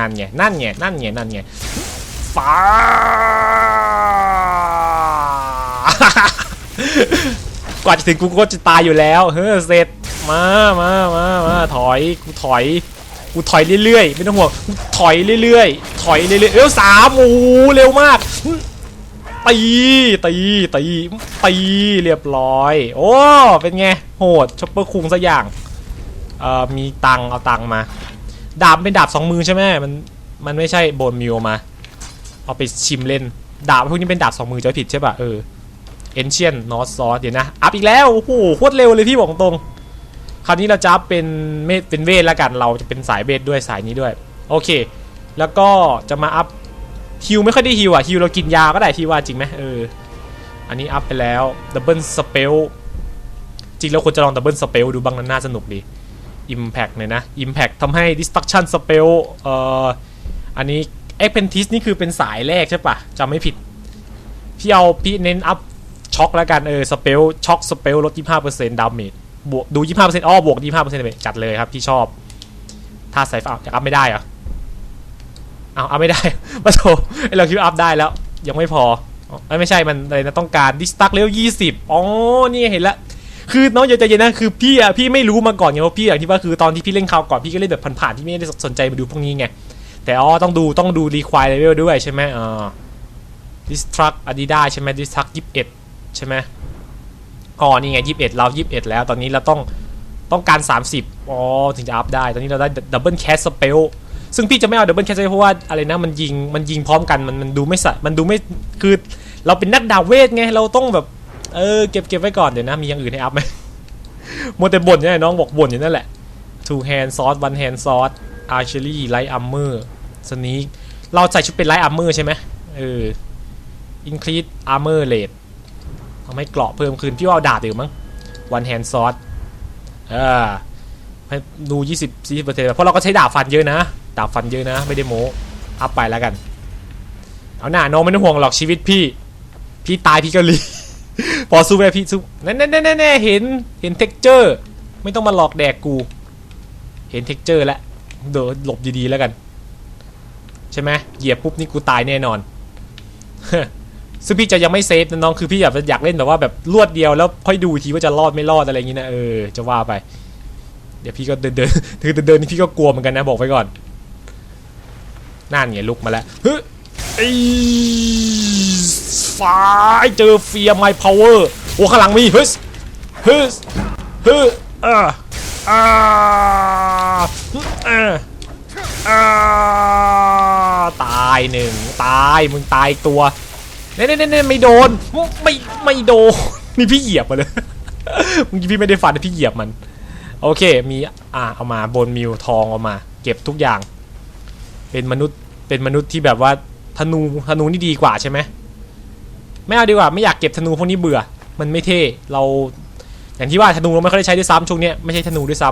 นั่นไง นั่นไง นั่นไง นั่นไงฟ้ากว่าจะถึงกูก็จะตายอยู่แล้ว เฮ้อเสร็จ มามามามาถอย กูถอย กูถอยเรื่อยๆ ไม่ต้องห่วง กูถอยเรื่อยๆ ถอยเรื่อยๆ เอ้ยสามโอ้เร็วมาก ตี ตี ตี ตี เรียบร้อย โอ้ เป็นไง โหดช็อปเปอร์คุงสักอย่าง เอ่อ มีตังค์เอาตังค์มา ดาบเป็นดาบสองมือใช่ไหมมันมันไม่ใช่โบนมิวมา เอาไปชิมเล่น ดาบพวกนี้เป็นดาบสองมือจะผิดใช่ป่ะเออเอนเชียนนอสซอเดี๋ยวนะ อัพอีกแล้ว โอ้โหโคตรเร็วเลยพี่บอกตรง คราวนี้เราจะเป็นเมเป็นเวทล้วกันเราจะเป็นสายเวทด้วยสายนี้ด้วย โอเค แล้วก็จะมาอัพฮิวไม่ค่อยได้ฮิวอะฮิวเรากินยาก็ได้ที่ว่าจริงไหมเออ อันนี้อัพไปแล้วดับเบิลสเปลจริงแล้วควรจะลองดับเบิลสเปลดูบ้างนั้นน่าสนุกดี Impact เนี่ยนะ Impact ทำให้ Destruction Spell เอ่ออันนี้ Apprentice นี่คือเป็นสายแรกใช่ปะจำไม่ผิด พี่เอาพี่เน้นอัพช็อคแล้วกัน เออสเปลช็อคสเปลลด 25%ดาเมจบวกดู 25%อ้อบวก 25%ไปจัดเลยครับ พี่ชอบ ถ้าใส่ฟ้าจะอัพไม่ได้เหรอเอาอัพไม่ได้มาโถเราคิดว่าอัพได้แล้ว ยังไม่พอไม่ใช่มันอะไรนะต้องการดิสตักเลเวล20อ๋อนี่เห็นแล้ว คือน้องอย่าใจเย็นนะคือพี่อะพี่ไม่รู้มาก่อนไงว่าพี่อย่างที่ว่าคือตอนที่พี่เล่นข่าวก่อนพี่ก็เล่นแบบผ่านๆที่ไม่ได้สนใจมาดูพวกนี้ไงแต่อ๋อต้องดูต้องดูรีควายเลเวลด้วยใช่ไหมอ่าดิสทรักอาดิดาใช่ไหมดิสทรักยี่สิบเอ็ดใช่ไหมอ๋อนี่ไงยี่สิบเอ็ดเรายี่สิบเอ็ดแล้วตอนนี้เราต้องต้องการ 30 อ๋อ ถึงจะอัพได้ ตอนนี้เราได้ดับเบิลแคสสเปล ซึ่งพี่จะไม่เอาดับเบิลแคสเพราะว่าอะไรนะ มันยิง มันยิงพร้อมกัน มันมันดูไม่สะมันดูไม่ คือ เราเป็นนักดาเวทไง เราต้องแบบ เออเก็บเก็บไว้ก่อนเดี๋ยวนะมีอย่างอื่นให้อัพไหมมัวแต่บ่นใช่ไหมน้องบอกบ่นอยู่นั่นแหละ two hand sword one hand sword archery light armor sneak เราใส่ชุดเป็น light armor ใช่ไหมเออ increase armor rate ทำให้เกราะเพิ่มขึ้น พี่ว่าเอาดาบอยู่มั้ง one hand sword เออให้ดู 20 40%เพราะเราก็ใช้ดาบฟันเยอะนะ ดาบฟันเยอะนะ ไม่ได้โม้อัพไปแล้วกัน เอาหน้าน้องไม่ต้องห่วงหรอกชีวิตพี่ พี่ตายพี่ก็รี พอสู้ไปพี่สู้แน่แน่แน่แน่เห็นเห็นเท็กเจอร์ ไม่ต้องมาหลอกแดกกู เห็นเท็กเจอร์แล้วเดี๋ยวหลบดีๆแล้วกัน ใช่ไหมเหยียบปุ๊บนี่กูตายแน่นอนซึ่งพี่จะยังไม่เซฟนะน้องคือพี่อยากอยากเล่นแบบว่าแบบรวดเดียวแล้วค่อยดูทีว่าจะรอดไม่รอดอะไรอย่างงี้นะเออจะว่าไป เดี๋ยวพี่ก็เดินเดินคือเดินเดินนี่พี่ก็กลัวเหมือนกันนะบอกไว้ก่อนนั่นไงลุกมาแล้วเฮ้ย ฟ้าเจอเฟียร์ไมพาวเวอร์โอ้ข้างหลังมีเฮ้ยเฮ้ยเฮ้ยอ่าอ่าอ่าอ่าตายหนึ่งตายมึงตายตัวเน่เน่เน่เน่ไม่โดนไม่ไม่โดนนี่พี่เหยียบมาเลยมื่อกี้พี่ไม่ได้ฟันแต่พี่เหยียบมัน โอเคมีอ่าเอามาบนมิวทองเอามา เก็บทุกอย่าง เป็นมนุษย์เป็นมนุษย์ที่แบบว่าธนูธนูนี่ดีกว่าใช่ไหม ไม่เอาดีกว่าไม่อยากเก็บธนูพวกนี้เบื่อ มันไม่เท่เราอย่างที่ว่าธนูเราไม่ค่อยได้ใช้ด้วยซ้ำช่วงเนี้ยไม่ใช่ธนูด้วยซ้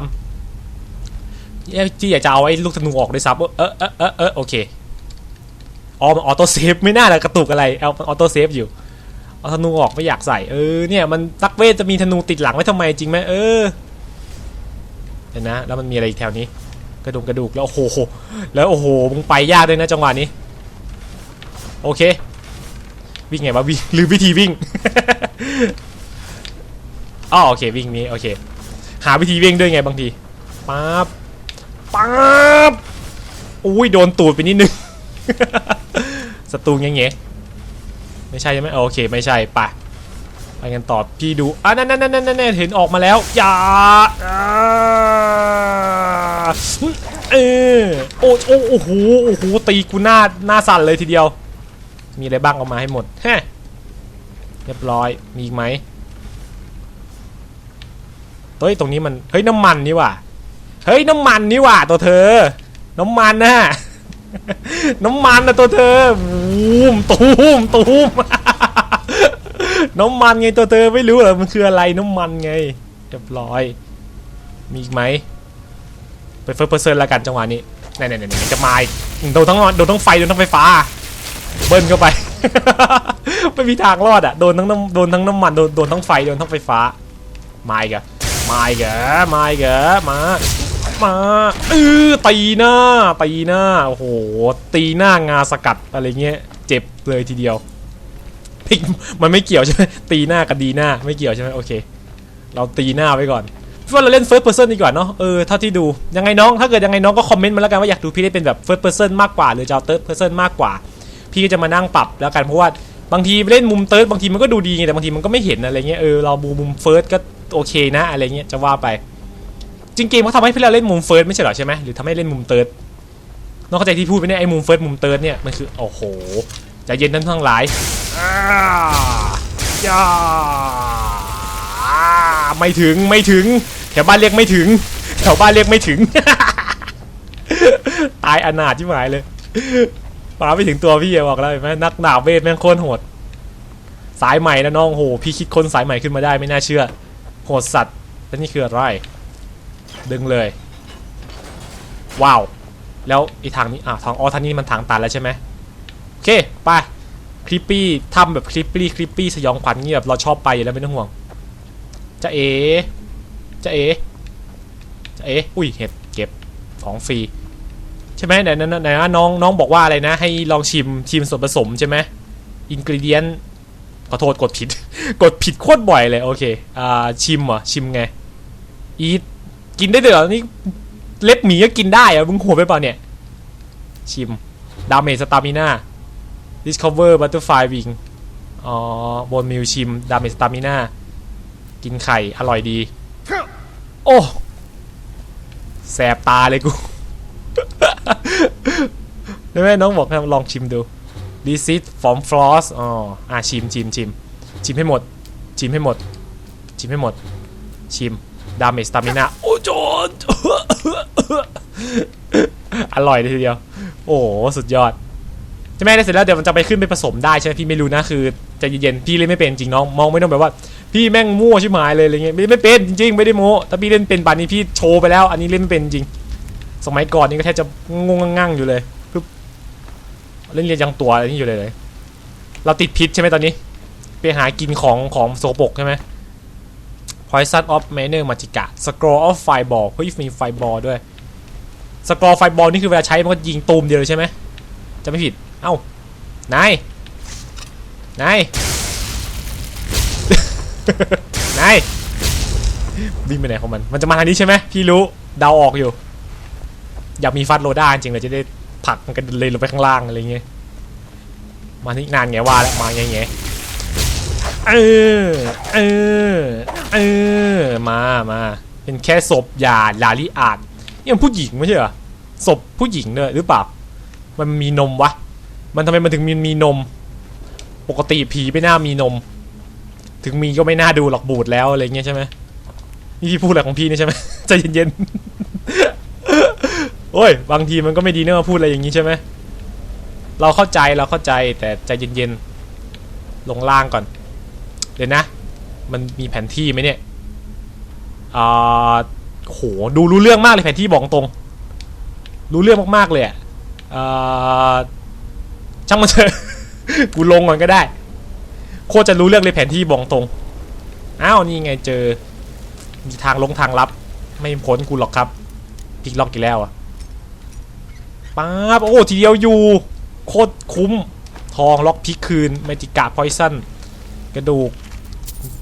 ำเอ้ยที่อยากจะเอาไอ้ลูกธนูออกด้วยซ้ำเออเออเออเออโอเคอ๋อมันออโต้เซฟไม่น่าเลยกระตุกอะไรเอามันออโต้เซฟอยู่เอาธนูออกไม่อยากใส่เออเนี่ยมันตักเวทจะมีธนูติดหลังไว้ทำไมจริงไหมเออเห็นนะ แล้วมันมีอะไรอีกแถวนี้ กระดูกกระดูกแล้วโอ้โหแล้วโอ้โหมึงไปยากด้วยนะจังหวะนี้ โอเค วิ่งไงวะวิ่งลืมวิธีวิ่งอ๋อโอเควิ่งนี้โอเค หาวิธีวิ่งด้วยไงบางทีปั๊บปั๊บอุ้ยโดนตูดไปนิดนึงศัตรูเงี้ยเงี้ยไม่ใช่ใช่ไหมโอเค ไม่ใช่ไปไปกันต่อพี่ดูอะนั่นนั่นนั่นนั่นเห็นออกมาแล้วอย่าเออโอ้โอ้โอ้โหโอ้โหตีกูหน้าหน้าสั่นเลยทีเดียว มีอะไรบ้างเอามาให้หมดฮะเรียบร้อยมีอีกไหมเฮ้ยตรงนี้มันเฮ้ยน้ำมันนี่ว่ะเฮ้ยน้ำมันนี่ว่ะตัวเธอ น้ำมันนะน้ำมันนะตัวเธอตูมตูมตูมน้ำมันไงตัวเธอไม่รู้เหรอมันคืออะไรน้ำมันไงเรียบร้อย มีอีกไหมไปเฟิร์สเพอร์เซนต์ละกันจังหวะนี้ไหนไหนไหนจะมาอีกโดนทั้งโดนทั้งไฟโดนทั้งไฟฟ้า เบิ้ลเข้าไป ไม่มีทางรอดอะ โดนทั้งน้ำโดนทั้งน้ำมัน โดนโดนทั้งไฟ โดนทั้งไฟฟ้า มาอีกอะมาอีกอะมาอีกอะมา มาเออตีหน้า ตีหน้า โอ้โห ตีหน้างาสกัดอะไรเงี้ย เจ็บเลยทีเดียวพิกมันไม่เกี่ยวใช่ไหมตีหน้ากับดีหน้าไม่เกี่ยวใช่ไหมโอเค เราตีหน้าไว้ก่อนพี่ว่าเราเล่น first person ดีกว่าเนาะ เออ เท่าที่ดู ยังไงน้อง ถ้าเกิดยังไงน้องก็คอมเมนต์มาแล้วกันว่าอยากดูพี่ได้เป็นแบบ first person มากกว่า หรือจะเอา third person มากกว่า พี่ก็จะมานั่งปรับแล้วกันเพราะว่าบางทีเล่นมุมเติร์ดบางทีมันก็ดูดีไงแต่บางทีมันก็ไม่เห็นอะไรเงี้ยเออเราบูมุมเฟิร์สก็โอเคนะอะไรเงี้ยจะว่าไป จริงเกมเขาทำให้พี่เราเล่นมุมเฟิร์สไม่ใช่เหรอใช่ไหมหรือทำให้เล่นมุมเติร์ดน้องเข้าใจที่พูดไปเนี่ยไอ้มุมเฟิร์สมุมเติร์ดเนี่ยมันคือโอ้โหใจเย็นทั้งทั้งหลายอ่าย่าไม่ถึงไม่ถึง แถวบ้านเรียกไม่ถึง แถวบ้านเรียกไม่ถึง ตายอนาถที่หมายเลย มาไม่ถึงตัวพี่อบอกแล้วเห็นไหมนักดาบเวทแม่งโคตรโหด สายใหม่นะน้องโหพี่คิดค้นสายใหม่ขึ้นมาได้ไม่น่าเชื่อ โหดสัตว์แล้วนี่คืออะไร ดึงเลย ว้าว แล้วไอีทางนี้อะทางอ๋อทางนี้มันทางตันแล้วใช่ไหมโอเคไปคลิปปี้ทำแบบคลิปปี้คลิปปี้สยองขวัญเงี้ยแบบเราชอบไปอยู่แล้วไม่ต้องห่วงจะเอจะเอจะเออุ้ยเห็ดเก็บของฟรี ใช่ไหมไหนไหนไหนนะน้องน้องบอกว่าอะไรนะ ให้ลองชิมชิมส่วนผสมใช่ไหมอินกริเดียนขอโทษกดผิด กดผิดโคตรบ่อยเลย โอเค อ่าชิมเหรอชิมไงอีทกินได้ด้วยเหรอนี่เล็บหมีก็กินได้อะมึงหัวไปเปล่าเนี่ย ชิม ดาเมจสตามิน่า discover butterfly wing อ๋อบนมิวชิม ดาเมจสตามิน่า กินไข่ อร่อยดี โอ้ แสบตาเลยกู ได้ไหมน้องบอกให้ลองชิมดู This is from floss อ๋ออะชิมชิมชิมชิมให้หมด ชิมให้หมด ชิมให้หมด ชิม ดาเมจสตามินาโอ้โจนอร่อยเลยทีเดียว โอ้สุดยอดใช่ไหมได้เสร็จแล้วเดี๋ยวมันจะไปขึ้นไปผสมได้ใช่ไหมพี่ไม่รู้นะคือใจเย็นๆพี่เล่นไม่เป็นจริงน้องมองไม่ต้องแบบว่า พี่แม่งมั่วชิบหายเลยอะไรเงี้ยไม่ไม่เป็นจริงๆไม่ได้โม้ถ้าพี่เล่นเป็นป่านนี้พี่โชว์ไปแล้ว อันนี้เล่นไม่เป็นจริง สมัยก่อนนี่ก็แทบจะงงงั่งอยู่เลยปึ๊บเล่นเรียนยังตัวอะไรนี่อยู่เลยเลย เราติดพิษใช่ไหมตอนนี้ ไปหากินของของโสโปกใช่ไหม Poison of Manner Magica Scroll of Fireball เฮ้ยมี Fireball ด้วย Scroll Fireball นี่คือเวลาใช้มันก็ยิงตูมเดียวเลยใช่ไหมจะไม่ผิด เอ้านายนายนายวิ่งไปไหนของมัน มันจะมาทางนี้ใช่ไหมพี่รู้เดาออกอยู่ อยากมีฟัดโรด้าจริงเลยจะได้ผลักมันกันเลยลงไปข้างล่างอะไรเงี้ยมาที่นานไงว่าแล้วมาไงไงเออเออเออมามาเป็นแค่ศพยาลาลิอาดนี่มันผู้หญิงไม่ใช่เหรอศพผู้หญิงเลยหรือเปล่ามันมีนมวะมันทำไมมันถึงมีมีนม ปกติผีไม่น่ามีนม ถึงมีก็ไม่น่าดูหรอกบูดแล้วอะไรเงี้ยใช่ไหมนี่พี่พูดอะไรของพี่นี่ใช่ไหมใจเย็นๆ โอ้ย บางทีมันก็ไม่ดีเนอะพูดอะไรอย่างนี้ใช่ไหมเราเข้าใจเราเข้าใจแต่ใจเย็นๆ ลงล่างก่อน เดี๋ยวนะ มันมีแผนที่ไหมเนี่ยอ่าโหดูรู้เรื่องมากเลยแผนที่บอกตรง รู้เรื่องมากๆเลยอ่าช่างมันเถอะกูลงก่อนก็ได้ โคตรจะรู้เรื่องเลยแผนที่บอกตรง อ้าวนี่ไงเจอ มีทางลงทางลับ ไม่พ้นกูหรอกครับพลิกล็อกกี่แล้วอะ ป๊าบโอ้ทีเดียวอยู่ โคตรคุ้ม ทองล็อกพิกคืนเมจิกาพอยซันกระดูก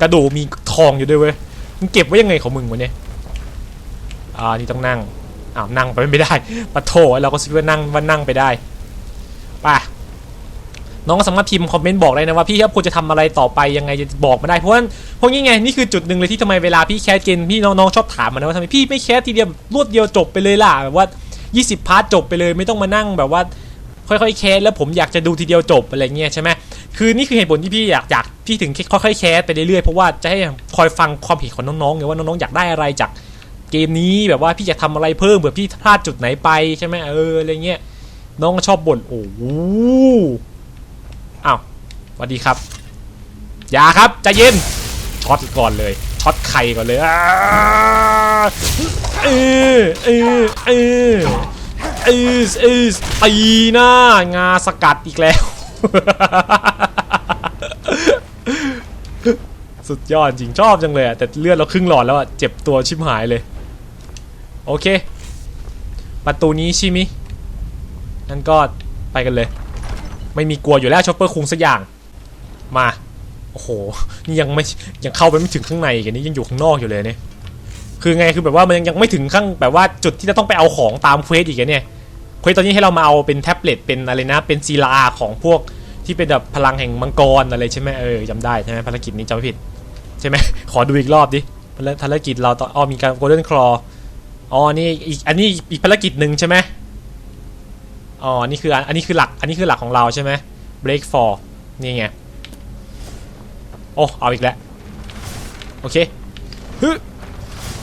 กระดูกมีทองอยู่ด้วยเว้ยมึงเก็บไว้ยังไงของมึงวะเนี่ยอ่านี่ต้องนั่งอ้าวนั่งไปไม่ได้ปะโถเราก็คิดว่านั่งว่านั่งไปได้ไป่ะน้องก็สามารถพิมพ์คอมเมนต์บอกได้นะว่าพี่ครับควรจะทำอะไรต่อไปยังไงจะบอกมาได้เพราะว่าเพราะงี้ไงนี่คือจุดหนึ่งเลยที่ทำไมเวลาพี่แคสเกมพี่น้องๆชอบถามมานะว่าทำไมพี่ไม่แคสทีเดียวรวดเดียวจบไปเลยล่ะแบบว่า 20 พาร์ทจบไปเลยไม่ต้องมานั่งแบบว่าค่อยๆแคสแล้วผมอยากจะดูทีเดียวจบอะไรเงี้ยใช่ไหมคือนี่คือเหตุผลที่พี่อยากอยากพี่ถึงค่อยๆแคสไปเรื่อยๆเพราะว่าจะให้คอยฟังความเห็นของน้องๆไงว่าน้องๆอยากได้อะไรจากเกมนี้แบบว่าพี่อยากทำอะไรเพิ่มเผื่อพี่พลาดจุดไหนไปใช่ไหมเอออะไรเงี้ยน้องชอบบ่นโอ้โหอ้าวสวัสดีครับ อย่าครับใจเย็นช็อตก่อนเลย ช็อตไข่ก่อนเลยอ้าเออเออเออเอสเอสตีหน้างาสกัดอีกแล้ว สุดยอดจริงชอบจังเลยอะแต่เลือดเราครึ่งหลอดแล้วอะเจ็บตัวชิบหายเลย โอเค ประตูนี้ใช่มินั่นก็ไปกันเลย ไม่มีกลัวอยู่แล้วชอปเปอร์คุงสักอย่างมา โอ้โห นี่ยังไม่ยังเข้าไปไม่ถึงข้างในกันนี่ยังอยู่ข้างนอกอยู่เลยเนี่ยคือไงคือแบบว่ามันยังยังไม่ถึงข้างแบบว่าจุดที่จะต้องไปเอาของตามเควสอีกเนี่ยเควสตอนนี้ให้เรามาเอาเป็นแท็บเล็ตเป็นอะไรนะเป็นศิลาของพวกที่เป็นแบบพลังแห่งมังกรอะไรใช่ไหมเออจำได้ใช่ไหมภารกิจนี้จำไม่ผิดใช่ไหมขอดูอีกรอบดิภารกิจเราตองอ๋อมีการโกลเด้นคลออ๋อนี่อีกอันนี้อีกภารกิจหนึ่งใช่ไหมอ๋อนี่คืออันอันนี้คือหลักอันนี้คือหลักของเราใช่ไหม break for นี่ไง โอ้เอาอีกแล้วโอเคฮึ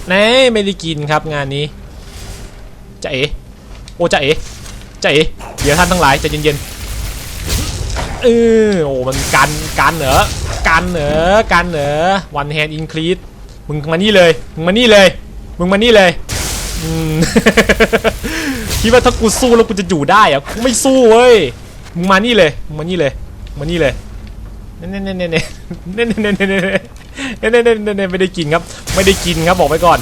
แน่ไม่ได้กินครับงานนี้จะเอ๋โอ้จะเอ๋จะเอ๋เดี๋ยวท่านทั้งหลายใจะเย็นๆเออโอ้มันกันกันเหรอกันเหรอกันเหรอ one hand increase มึงมานี่เลยมึงมานี่เลยมึงมานี่เลยอืมคิดว่าถ้ากูสู้แล้วกูจะอยู่ได้อะกูไม่สู้เว้ยมึงมานี่เลยมึงมานี่เลยมึงมานี่เลย เน่เน่เน่เน่เน่เน่เน่เน่เน่เน่เน่เน่เน่เน่เน่ไม่ได้กินครับ ไม่ได้กินครับบอกไว้ก่อน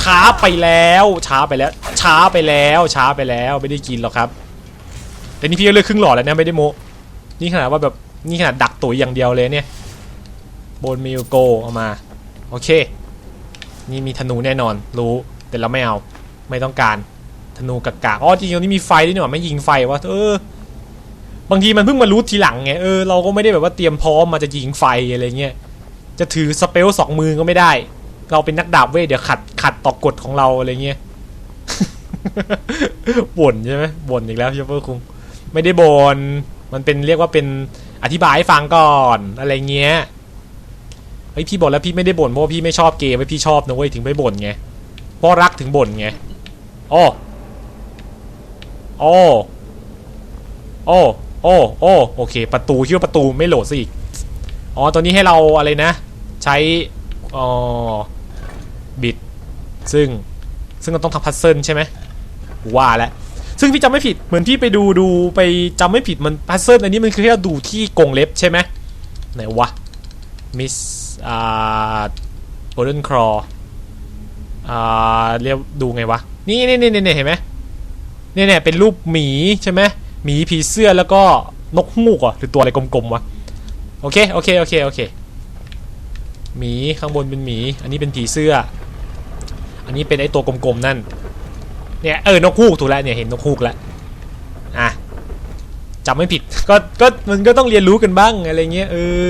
ช้าไปแล้ว ช้าไปแล้ว ช้าไปแล้ว ช้าไปแล้วไม่ได้กินหรอกครับแต่นี่พี่ก็เลือกครึ่งหลอดแล้วนะไม่ได้โมนี่ขนาดว่าแบบนี่ขนาดดักตุ๋ยอย่างเดียวเลยเนี่ยโบนมิลโกเอามา โอเค นี่มีธนูแน่นอนรู้แต่เราไม่เอาไม่ต้องการธนูกากาอ๋อจริงๆนี้มีไฟด้วยเนี่หว่าไม่ยิงไฟวะเออ บางทีมันเพิ่งมารู้ทีหลังไงเออเราก็ไม่ได้แบบว่าเตรียมพร้อมมาจะยิงไฟอะไรเงี้ยจะถือสเปลสองมือก็ไม่ได้ เราเป็นนักดาบเว้ยเดี๋ยวขัดขัดต่อกฎของเราอะไรเงี้ยบ่นใช่ไหมบ่นอีกแล้วชอปเปอร์คุงไม่ได้บ่นมันเป็นเรียกว่าเป็นอธิบายให้ฟังก่อนอะไรเงี้ยเฮ้ยพี่บ่นแล้วพี่ไม่ได้บ่นเพราะพี่ไม่ชอบเกมไว้พี่ชอบนะเว้ยถึงไม่บ่นไงเพราะรักถึงบ่นไงอ้ออ้อโอ้ อ้โอ้โอเค ประตูคิดว่าประตูไม่โหลดซะอีก อ๋อตัวนี้ให้เราอะไรนะ ใช้อ๋อบิด ซึ่งซึ่งเราต้องทำพัซเซิลใช่ไหมว่าแล้วซึ่งพี่จำไม่ผิดเหมือนพี่ไปดูดูไปจำไม่ผิดมันพัซเซิลอันนี้มันคือให้เราดูที่กงเล็บใช่ไหมไหนวะมิสอ่าโกลเด้นครออ่าเรียกดูไงวะ นี่นี่นี่นี่เห็นไหมเนี่ยเนี่ยเป็นรูปหมีใช่ไหม มีผีเสื้อแล้วก็นกฮูกอะหรือตัวอะไรกลมๆวะโอเคโอเคโอเคโอเคหมีข้างบนเป็นหมี อันนี้เป็นผีเสื้อ อันนี้เป็นไอตัวกลมๆนั่นเนี่ยเออนกฮูกถูกแล้วเนี่ยเห็นนกฮูกแล้วอะจำไม่ผิดก็ก็มันก็ต้องเรียนรู้กันบ้างอะไรเงี้ยเออ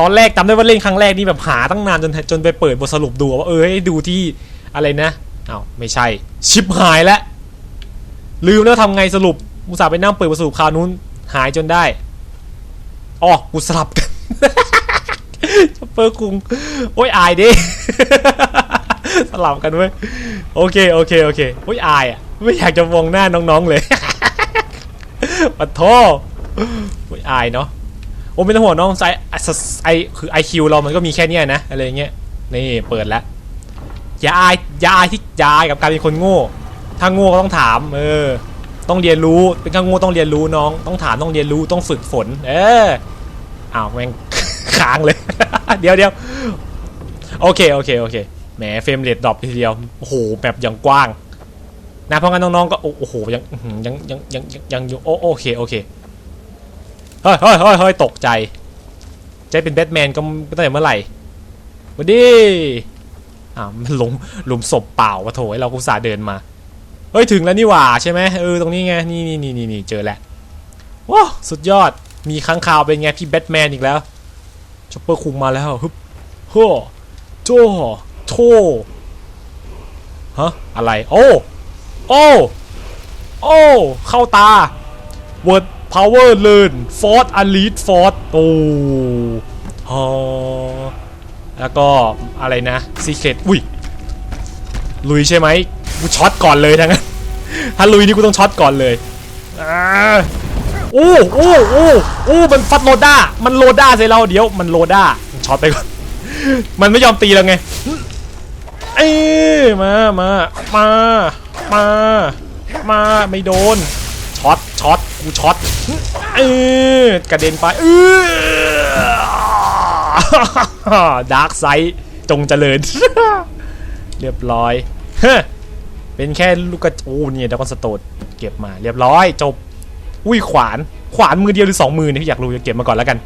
ตอนแรกจำได้ว่าเล่นครั้งแรกนี่แบบหาตั้งนานจนจนไปเปิดบทสรุปดูว่าเออให้ดูที่อะไรนะอ้าวไม่ใช่ชิปหายแล้ว ลืมแล้วทำไงสรุปอุตส่าห์ไปนั่งเปิดประสรุปคราวนู้นหายจนได้อ๋อกูสลับกันชอปเปอร์คุงโอ้ยอายดิสลับกันเว้ยโอเคโอเคโอเคโอ้ยอายอะไม่อยากจะมองหน้าน้องๆเลยปะโทโอ้ยอายเนาะโอ้ไม่ต้องห่วงน้องไซไอคือไอคิวเรามันก็มีแค่เนี้ยนะอะไรเงี้ยนี่เปิดแล้วอย่าอายอย่าอายที่อย่าอายกับการเป็นคนโง่ ถ้าโง่ก็ต้องถาม เออ ต้องเรียนรู้ เป็นข้างโง่ต้องเรียนรู้น้อง ต้องถามต้องเรียนรู้ต้องฝึกฝน เอออ้าวแม่งค้างเลย เดี๋ยวเดี๋ยวโอเคโอเคโอเคแหมเฟรมเรทดรอปทีเดียวโอ้โหแบบอยังกว้างนะเพราะงั้นน้องๆก็โอ้โหยังยังยังยังยังอยู่โอโอเคโอเคเฮ้ยเฮ้ยเฮ้ยเฮ้ยตกใจใจเป็นแบทแมนก็ตั้งแต่เมื่อไหร่มาดิอ้าวมันหลงหลุมศพเปล่าวะโถไอ้เรากุสาเดินมา ฮ้ยถึงแล้วนี่หว่าใช่ไหมเออตรงนี้ไงนี่นี่นี่นี่เจอแล้วว้าวสุดยอดมีค้างคาวเป็นไงพี่แบทแมนอีกแล้วชอปเปอร์คุงมาแล้วฮึบโฮโจโทฮะอะไรโอ้โอ้โอ้เข้าตา Word Power Learn Force Unleash Force โอ้ฮอแล้วก็อะไรนะ Secret อุ้ยลุยใช่ไหม กูช็อตก่อนเลยทั้งนั้นถ้าลุยนี่กูต้องช็อตก่อนเลยอ่าโอ้โอ้โอ้โอ้มันฟัดโลด้า มันโลด้าใส่เราเดี๋ยวมันโลด้าช็อตไปก่อน มันไม่ยอมตีเราไง เอ้ยมามามา มา มาไม่โดน ช็อต ช็อต กูช็อต เออกระเด็นไปเออดาร์กไซด์จงเจริญ เรียบร้อย เฮ้ย เป็นแค่ลูกกระโอ้เนี่ยดากอนสโตนเก็บมาเรียบร้อยจบ อุ้ยขวานขวานมือเดียวหรือสองมือเนี่ยพี่อยากรู้จะเก็บมาก่อนแล้วกัน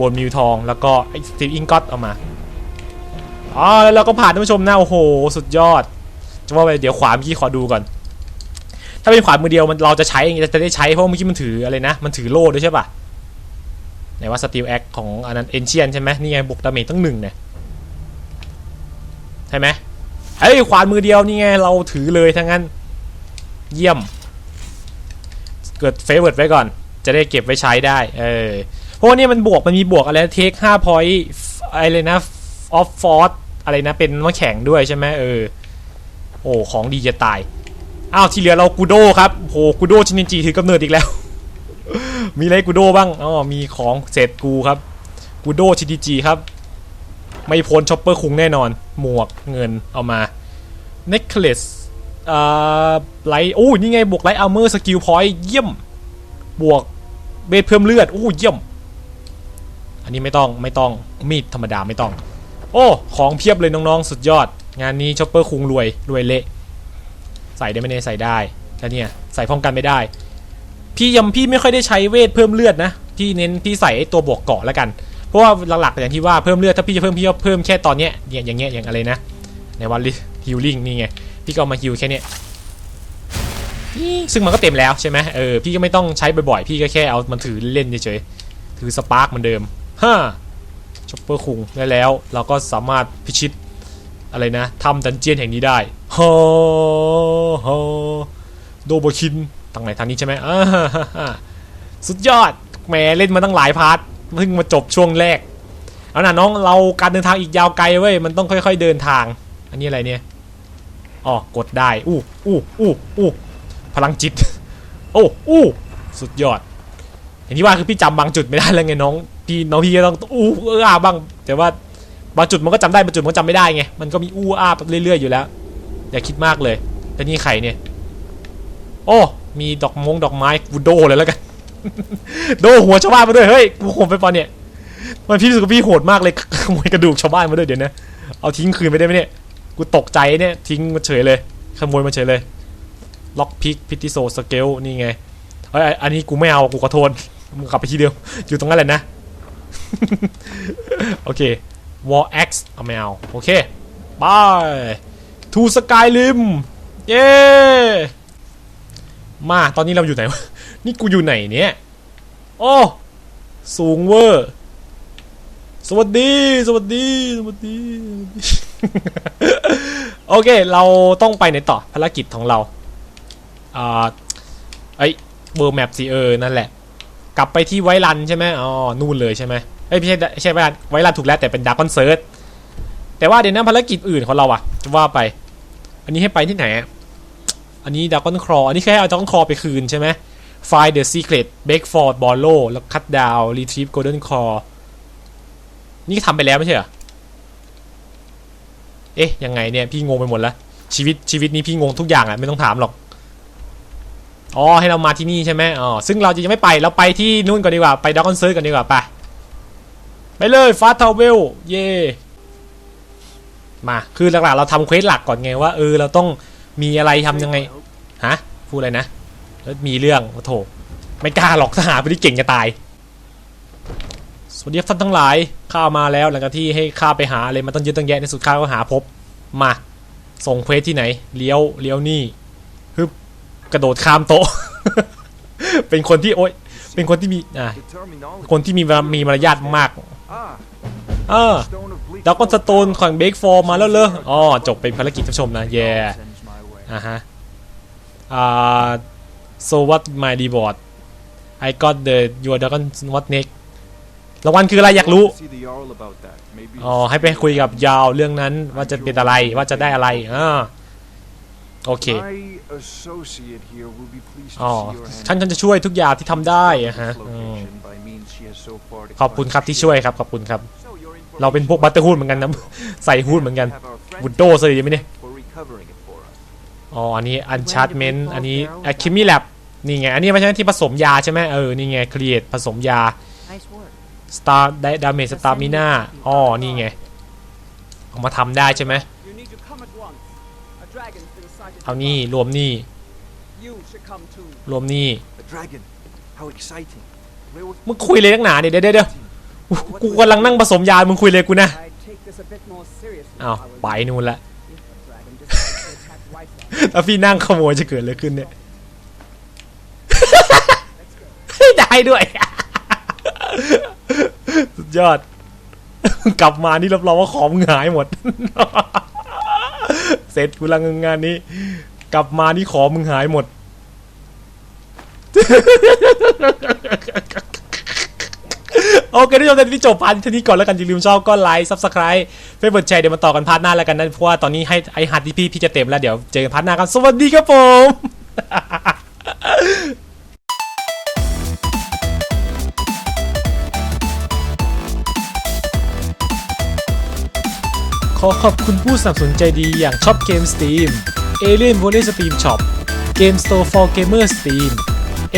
บนมิวทองแล้วก็ไอสตีฟอิงก็ตเอามาอ๋อแล้วเราก็ผ่านท่านผู้ชมนะโอ้โห สุดยอดจะว่าไปเดี๋ยวขวาเมื่อกี้ขอดูก่อน ถ้าเป็นขวานมือเดียวมันเราจะใช้จะได้ใช้เพราะเมื่อกี้มันถืออะไรนะ มันถือโล่ด้วยใช่ปะไหนว่าสตีลแอคของอันนั้นเอนเชียนใช่ไหมนี่ไงบวกดาเมจตั้งหนึ่งเนี่ยใช่ไหม เฮ้ยขวานมือเดียวนี่ไงเราถือเลยทั้งนั้น เยี่ยม เกิดเฟเวอร์ไว้ก่อน จะได้เก็บไว้ใช้ได้ เออเพราะว่านี่มันบวกมันมีบวกอะไรเทคห้าพอยต์อะไรนะออฟฟอร์อะไรนะเป็นน้ำแข็งด้วยใช่ไหมเออ โอ้ของดีจะตายอ้าวที่เหลือเรากูโดครับโหกูโดชินิจิถือกำเนิดอีกแล้ว มีอะไรกูโดบ้างอ๋อมีของเศษกูครับกูโดชินิจิครับ ไม่พ้นชอปเปอร์คุงแน่นอน หมวกเงินเอามา necklace อ่าไลท์โอ้นี่ไงบวกไลท์อาร์เมอร์สกิลพอยต์เยี่ยม บวกเบสเพิ่มเลือดโอ้เยี่ยม อันนี้ไม่ต้องไม่ต้องมีดธรรมดาไม่ต้อง โอ้ ของเพียบเลยน้องๆ สุดยอด งานนี้ชอปเปอร์คุงรวยรวยเละ ใส่ได้ไหมเนี่ยใส่ได้แล้วเนี่ยใส่ป้องกันไม่ได้ พี่ยำพี่ไม่ค่อยได้ใช้เวทเพิ่มเลือดนะ พี่เน้นพี่ใส่ตัวบวกเกาะแล้วกัน ราะว่าหลักๆอย่างที่ว่าเพิ่มเลือดถ้าพี่จะเพิ่มพี่ก็เพิ่มแค่ตอนเนี้ยเนี่ยอย่างเงี้ยอย่างอะไรนะในวันลิฮิลลิ่งนี่ไงพี่ก็มาฮิลแค่เนี้ยซึ่งมันก็เต็มแล้วใช่ไหมเออพี่ก็ไม่ต้องใช้บ่อยๆพี่ก็แค่เอามันถือเล่นเฉยๆถือสปาร์กเหมือนเดิมฮ่าชอปเปอร์คุงได้แล้ว เราก็สามารถพิชิตอะไรนะทำดันเจียนแห่งนี้ได้ฮ่าฮ่าโดโบคินทางไหนทางนี้ใช่ไหมอ่าฮ่าฮ่าฮ่าสุดยอดแหมเล่นมาตั้งหลายพาร์ท เพิ่งมาจบช่วงแรก เอาน่ะน้องเราการเดินทางอีกยาวไกลเว้ย มันต้องค่อยๆเดินทาง อันนี้อะไรเนี่ย อ๋อ กดได้ อู้อู้อู้อู้พลังจิต โอ้อู้สุดยอด อย่างที่ว่าคือพี่จำบางจุดไม่ได้แล้วไงน้อง พี่น้องพี่ก็ต้องอู้อออาบ้าง แต่ว่าบางจุดมันก็จำได้บางจุดมันจำไม่ได้ไง มันก็มีอู้อ้าเรื่อยๆอยู่แล้ว อย่าคิดมากเลย แต่นี่ใครเนี่ย โอ้ มีดอกมงดอกไม้กูโดเลยแล้วกัน โดหัวชาวบ้านมาด้วยเฮ้ยกูโหดไปปะเนี่ยมันพี่รู้สึกว่าพี่โหดมากเลยขโมยกระดูกชาวบ้านมาด้วยเดี๋ยวนะเอาทิ้งคืนไปได้ไหมเนี่ยกูตกใจเนี่ยทิ้งมาเฉยเลยขโมยมาเฉยเลยล็อกพิกพิติโซสเกลนี่ไงเอ้ยอันนี้กูไม่เอากูขอโทษมึงกลับไปที่เดิมอยู่ตรงนั้นแหละนะโอเควอลแอ็กซ์เอาไม่เอาโอเคบายทูสกายลิมเย้มาตอนนี้เราอยู่ไหนวะ นี่กูอยู่ไหนเนี่ยโอ้สูงเวอร์สวัสดี สวัสดี สวัสดี โอเค เราต้องไปในต่อภารกิจของเรา อ่า ไอ้เบอร์แมปสิเออ นั่นแหละ กลับไปที่ไวรันใช่ไหมอ๋อ นู่นเลยใช่ไหมเอ้ไม่ใช่ไม่ใช่ไวรันไวรันถูกแล้วแต่เป็นดาร์คอนเซิร์ตแต่ว่าเดี๋ยวนั้นภารกิจอื่นของเราอะจะว่าไป อันนี้ให้ไปที่ไหนอะอันนี้ดาร์คอนครออันนี้แค่เอาดาร์คอนครอไปคืนใช่ไหม Find the secret Break for b o l l o แล้ว Cut down Retrieve Golden Core นี่ทำไปแล้วไม่ใช่เหรอ เอ๊ะ ยังไงเนี่ย พี่งงไปหมดแล้ว ชีวิตชีวิตนี้พี่งงทุกอย่างอะไม่ต้องถามหรอก อ๋อ ให้เรามาที่นี่ใช่ไหมอ๋อ ซึ่งเราจะยังไม่ไป เราไปที่นู่นก่อนดีกว่า ไปด a กอนเซิร์กันดีกว่า ไป ไปเลยฟาทาวเวล เย่มา คือหลักๆเราทำเควสหลักก่อนไงว่าเออเราต้องมีอะไรทำยังไง ฮะ พูดอะไรนะ แล้วมีเรื่องโอ้โถไม่กล้าหรอกทหารไม่ได้เก่งจะตาย สวัสดีครับท่านทั้งหลาย ข้ามาแล้วหลังจากที่ให้ข้าไปหาอะไรมาตั้งเยอะตั้งแยะในสุดข้าก็หาพบ มา ส่งเควสที่ไหน เลี้ยว เลี้ยวนี่ฮึบกระโดดข้ามโต๊ะ เป็นคนที่โอ๊ย เป็นคนที่มี อ่า คนที่มีมีมารยาทมากเออดาวก้อนสโตนของเบคฟอร์มาแล้วเลยอ๋อ จบเป็นภารกิจท่านชมนะ แย่อ่าฮะ อ่า so what my reward I got the your dragon what next รางวัลคืออะไรอยากรู้ อ๋อ ให้ไปคุยกับยาวเรื่องนั้นว่าจะเป็นอะไรว่าจะได้อะไรอ่าโอเค อ๋อฉันฉันจะช่วยทุกอย่างที่ทำได้อะฮะอืมขอบคุณครับที่ช่วยครับ ขอบคุณครับ เราเป็นพวกบัตเตอร์ฮูดเหมือนกันนะ ใส่ฮูดเหมือนกันบุดโดซะเลยไหมเนี่ย อ๋อ อันนี้ Enchantment อันนี้ Alchemy Lab นี่ไง อันนี้ไม่ใช่ที่ผสมยาใช่ไหมเออ นี่ไง Create ผสมยา Nice work. Star Damage Stamina อ๋อ นี่ไง เอามาทำได้ใช่ไหม You need to come at once. A dragons been sighted. เอานี่รวมนี่ You should come too. รวมนี่ A dragon. How exciting. Where would มึงคุยเลยนักหนาเนี่ยเดี๋ยวเดี๋ยวเดี๋ยวกูกูกำลังนั่งผสมยา มึงคุยเลยกูนะ I take this a bit more seriously. อ้าว if I were ไป you. นู่นละ ถ้าพี่นั่งขโมยจะเกิดอะไรขึ้นเนี่ย let's go. ได้ด้วย สุดยอด กลับมานี่รับรองว่าของมึงหายหมด เสร็จกูลังงานนี้ กลับมานี่ของมึงหายหมด โอเคทุกท่านที่จบพาร์ทที่นี้ก่อนแล้วกันอย่าลืมชอบก็ไลค์ซับสไครต์เฟซบุ๊กแชร์เดี๋ยวมาต่อกันพาร์ทหน้าแล้วกันนะเพราะว่าตอนนี้ให้ไอฮัทที่พี่พี่จะเต็มแล้วเดี๋ยวเจอกันพาร์ทหน้ากันสวัสดีครับผมขอขอบคุณผู้สนับสนุนใจดีอย่างช็อปเกม Steam Alien Volley Steam Shop Game Store for Gamer Steam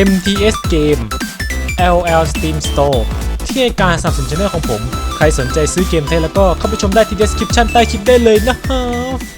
MTS Game LL Steam Store ที่ให้การสับสนุนช่องของผม ใครสนใจซื้อเกมไทยแล้วก็เข้าไปชมได้ที่ description ใต้คลิปได้เลยนะครับ